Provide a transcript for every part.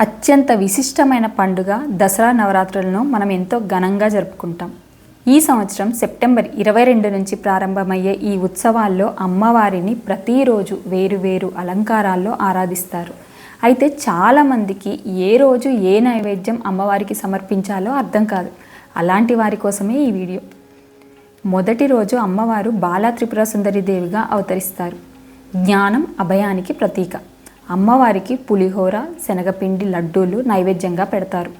అత్యంత విశిష్టమైన పండుగ దసరా నవరాత్రులను మనం ఎంతో ఘనంగా జరుపుకుంటాం. ఈ సంవత్సరం సెప్టెంబర్ ఇరవై రెండు నుంచి ప్రారంభమయ్యే ఈ ఉత్సవాల్లో అమ్మవారిని ప్రతిరోజు వేరు-వేరు అలంకారాల్లో ఆరాధిస్తారు. అయితే చాలామందికి ఏ రోజు ఏ నైవేద్యం అమ్మవారికి సమర్పించాలో అర్థం కాదు. అలాంటి వారి కోసమే ఈ వీడియో. మొదటి రోజు అమ్మవారు బాలా త్రిపుర సుందరి దేవిగా అవతరిస్తారు. జ్ఞానం అభయానికి ప్రతీక. అమ్మవారికి పులిహోర శనగపిండి లడ్డూలు నైవేద్యంగా పెడతారు.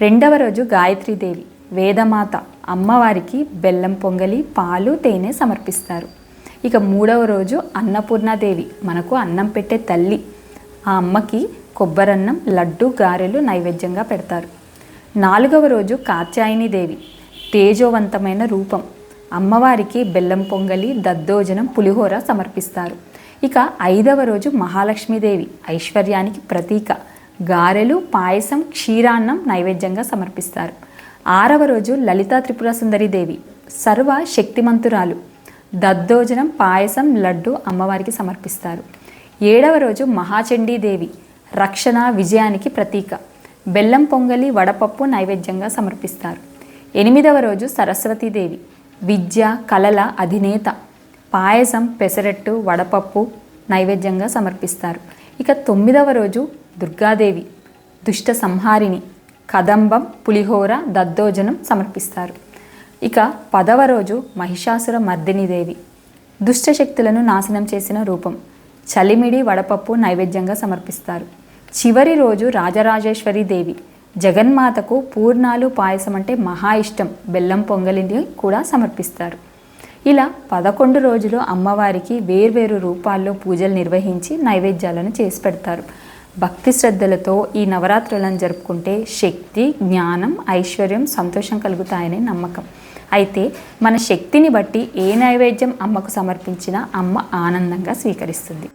రెండవ రోజు గాయత్రీదేవి వేదమాత అమ్మవారికి బెల్లం పొంగలి పాలు తేనె సమర్పిస్తారు. ఇక మూడవ రోజు అన్నపూర్ణాదేవి మనకు అన్నం పెట్టే తల్లి. ఆ అమ్మకి కొబ్బరన్నం లడ్డు గారెలు నైవేద్యంగా పెడతారు. నాలుగవ రోజు కాత్యాయని దేవి తేజోవంతమైన రూపం. అమ్మవారికి బెల్లం పొంగలి దద్దోజనం పులిహోర సమర్పిస్తారు. ఇక ఐదవ రోజు మహాలక్ష్మీదేవి ఐశ్వర్యానికి ప్రతీక. గారెలు పాయసం క్షీరాన్నం నైవేద్యంగా సమర్పిస్తారు. ఆరవ రోజు లలితా త్రిపుర సుందరి దేవి సర్వ శక్తిమంతురాలు. దద్దోజనం పాయసం లడ్డు అమ్మవారికి సమర్పిస్తారు. ఏడవ రోజు మహాచండీదేవి రక్షణ విజయానికి ప్రతీక. బెల్లం పొంగలి వడపప్పు నైవేద్యంగా సమర్పిస్తారు. ఎనిమిదవ రోజు సరస్వతీదేవి విద్య కళల అధినేత. పాయసం పెసరట్టు వడపప్పు నైవేద్యంగా సమర్పిస్తారు. ఇక తొమ్మిదవ రోజు దుర్గాదేవి దుష్ట సంహారిణి కదంబం పులిహోర దద్దోజనం సమర్పిస్తారు. ఇక పదవ రోజు మహిషాసుర మర్దినిదేవి దేవి దుష్ట శక్తులను నాశనం చేసిన రూపం చలిమిడి వడపప్పు నైవేద్యంగా సమర్పిస్తారు. చివరి రోజు రాజరాజేశ్వరి దేవి జగన్మాతకు పూర్ణాలు పాయసం అంటే మహా ఇష్టం బెల్లం పొంగలిని కూడా సమర్పిస్తారు. ఇలా పదకొండు రోజులు అమ్మవారికి వేర్వేరు రూపాల్లో పూజలు నిర్వహించి నైవేద్యాలను చేసి పెడతారు. భక్తి శ్రద్ధలతో ఈ నవరాత్రులను జరుపుకుంటే శక్తి జ్ఞానం ఐశ్వర్యం సంతోషం కలుగుతాయనే నమ్మకం. అయితే మన శక్తిని బట్టి ఏ నైవేద్యం అమ్మకు సమర్పించినా అమ్మ ఆనందంగా స్వీకరిస్తుంది.